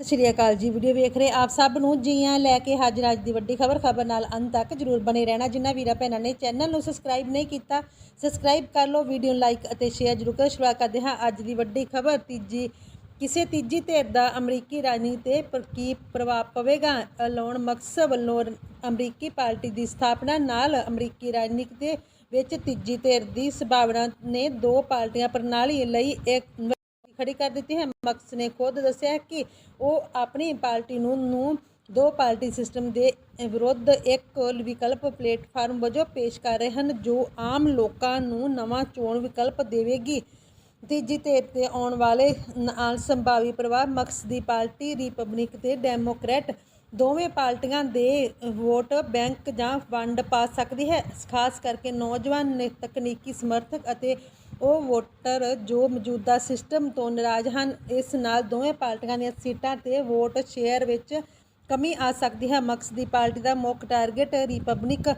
ਸਤਿ ਸ਼੍ਰੀ ਅਕਾਲ ਜੀ, ਵੀਡੀਓ ਵੇਖ ਰਹੇ ਆਪ ਸਭ ਨੂੰ। ਜੀਆਂ ਲੈ ਕੇ ਹਾਜ਼ਰ ਅੱਜ ਦੀ ਵੱਡੀ ਖਬਰ। ਖਬਰ ਨਾਲ ਅੰਤ ਤੱਕ ਜਰੂਰ ਬਣੇ ਰਹਿਣਾ। ਜਿਨ੍ਹਾਂ ਵੀਰਾਂ ਭੈਣਾਂ ਨੇ ਚੈਨਲ ਨੂੰ ਸਬਸਕ੍ਰਾਈਬ ਨਹੀਂ ਕੀਤਾ, ਸਬਸਕ੍ਰਾਈਬ ਕਰ ਲਓ, ਵੀਡੀਓ ਨੂੰ ਲਾਈਕ ਅਤੇ ਸ਼ੇਅਰ ਜਰੂਰ ਕਰੋ। ਸ਼ੁਰੂਆਤ ਕਰਦੇ ਹਾਂ ਅੱਜ ਦੀ ਵੱਡੀ ਖਬਰ। ਤੀਜੀ, ਕਿਸੇ ਤੀਜੀ ਧਿਰ ਦਾ ਅਮਰੀਕੀ ਰਾਜਨੀਤੀ ਤੇ ਪਰ, ਕੀ ਪ੍ਰਭਾਵ ਪਵੇਗਾ? ਐਲੋਨ ਮਕਸ ਵੱਲੋਂ ਅਮਰੀਕੀ ਪਾਰਟੀ ਦੀ ਸਥਾਪਨਾ ਨਾਲ ਅਮਰੀਕੀ ਰਾਜਨੀਤੀ ਦੇ ਵਿੱਚ ਤੀਜੀ ਧਿਰ ਦੀ ਸੰਭਾਵਨਾ ਨੇ ਦੋ ਪਾਰਟੀਆਂ ਪ੍ਰਣਾਲੀ ਲਈ ਇੱਕ ਖੜੀ ਕਰ ਦਿੱਤੀ ਹੈ। ਮਕਸ ਨੇ ਖੁਦ ਦੱਸਿਆ ਕਿ ਉਹ ਆਪਣੀ ਪਾਰਟੀ ਨੂੰ ਨੂੰ ਦੋ ਪਾਰਟੀ ਸਿਸਟਮ ਦੇ ਵਿਰੁੱਧ ਇੱਕ ਵਿਕਲਪ ਪਲੇਟਫਾਰਮ ਵਜੋਂ ਪੇਸ਼ ਕਰ ਰਹੇ ਹਨ, ਜੋ ਆਮ ਲੋਕਾਂ ਨੂੰ ਨਵਾਂ ਚੋਣ ਵਿਕਲਪ ਦੇਵੇਗੀ। ਤੀਜੀ ਧਿਰ ਤੇ ਆਉਣ ਵਾਲੇ ਨਾਲ ਸੰਭਾਵੀ ਪ੍ਰਭਾਵ ਮਕਸ ਦੀ ਪਾਰਟੀ ਰਿਪਬਲਿਕ ਤੇ ਡੈਮੋਕ੍ਰੈਟ ਦੋਵੇਂ ਪਾਰਟੀਆਂ ਦੇ ਵੋਟ ਬੈਂਕ ਜਾਂ ਵੰਡ ਪਾ ਸਕਦੀ ਹੈ। ਖਾਸ ਕਰਕੇ ਨੌਜਵਾਨ ਨੇ ਤਕਨੀਕੀ ਸਮਰਥਕ ਅਤੇ ਉਹ ਵੋਟਰ ਜੋ ਮੌਜੂਦਾ ਸਿਸਟਮ ਤੋਂ ਨਾਰਾਜ਼ ਹਨ, ਇਸ ਨਾਲ ਦੋਵੇਂ ਪਾਰਟੀਆਂ ਦੀਆਂ ਸੀਟਾਂ ਤੇ ਵੋਟ ਸ਼ੇਅਰ ਵਿੱਚ ਕਮੀ ਆ ਸਕਦੀ ਹੈ। ਮਕਸ ਦੀ ਪਾਰਟੀ ਦਾ ਮੁੱਖ ਟਾਰਗੇਟ ਰਿਪਬਲਿਕ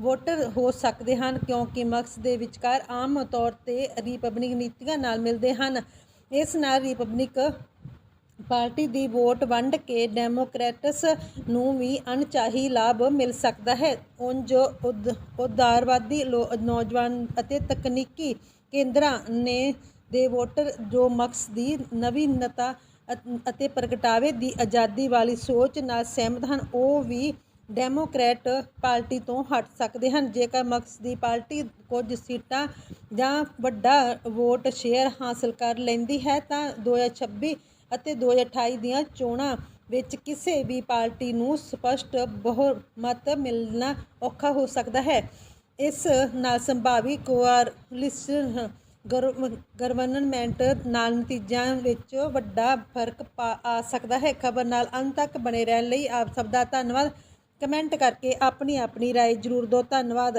ਵੋਟਰ ਹੋ ਸਕਦੇ ਹਨ, ਕਿਉਂਕਿ ਮਕਸ ਦੇ ਵਿਚਕਾਰ ਆਮ ਤੌਰ ਤੇ ਰਿਪਬਲਿਕ ਨੀਤੀਆਂ ਨਾਲ ਮਿਲਦੇ ਹਨ। ਇਸ ਨਾਲ ਰਿਪਬਲਿਕ ਪਾਰਟੀ ਦੀ ਵੋਟ ਵੰਡ ਕੇ ਡੈਮੋਕ੍ਰੈਟਸ ਨੂੰ ਵੀ ਅਣਚਾਹੀ ਲਾਭ ਮਿਲ ਸਕਦਾ ਹੈ। ਉਂਝ ਉਦ- ਉਦਾਰਵਾਦੀ ਲੋ- ਨੌਜਵਾਨ ਅਤੇ ਤਕਨੀਕੀ ਕੇਂਦਰਾਂ ਨੇ ਦੇ ਵੋਟਰ ਜੋ ਮਕਸ ਦੀ ਨਵੀਨਤਾ ਅਤੇ ਪ੍ਰਗਟਾਵੇ ਦੀ ਆਜ਼ਾਦੀ ਵਾਲੀ ਸੋਚ ਨਾਲ ਸਹਿਮਤ ਹਨ, ਉਹ ਵੀ ਡੈਮੋਕ੍ਰੈਟ ਪਾਰਟੀ ਤੋਂ ਹਟ ਸਕਦੇ ਹਨ। ਜੇਕਰ ਮਕਸ ਦੀ ਪਾਰਟੀ ਕੁਝ ਸੀਟਾਂ ਜਾਂ ਵੱਡਾ ਵੋਟ ਸ਼ੇਅਰ ਹਾਸਲ ਕਰ ਲੈਂਦੀ ਹੈ, ਤਾਂ 2026 ਅਤੇ 2028 ਦੀਆਂ ਚੋਣਾਂ ਵਿੱਚ ਕਿਸੇ ਵੀ ਪਾਰਟੀ ਨੂੰ ਸਪਸ਼ਟ ਬਹੁਮਤ ਮਿਲਣਾ ਔਖਾ ਹੋ ਸਕਦਾ ਹੈ ਇਸ ਨਾਲ ਸੰਭਾਵੀ ਕੋਆਲੀਸ਼ਨ ਗਵਰਨਮੈਂਟ ਨਾਲ ਨਤੀਜਿਆਂ ਵਿੱਚ ਵੱਡਾ ਫਰਕ ਪਾ- ਆ ਸਕਦਾ ਹੈ ਖਬਰ ਨਾਲ ਅੰਤ ਤੱਕ ਬਣੇ ਰਹਿਣ ਲਈ ਆਪ ਸਭ ਦਾ ਧੰਨਵਾਦ ਕਮੈਂਟ ਕਰਕੇ ਆਪਣੀ ਆਪਣੀ رائے ਜ਼ਰੂਰ ਦਿਓ ਧੰਨਵਾਦ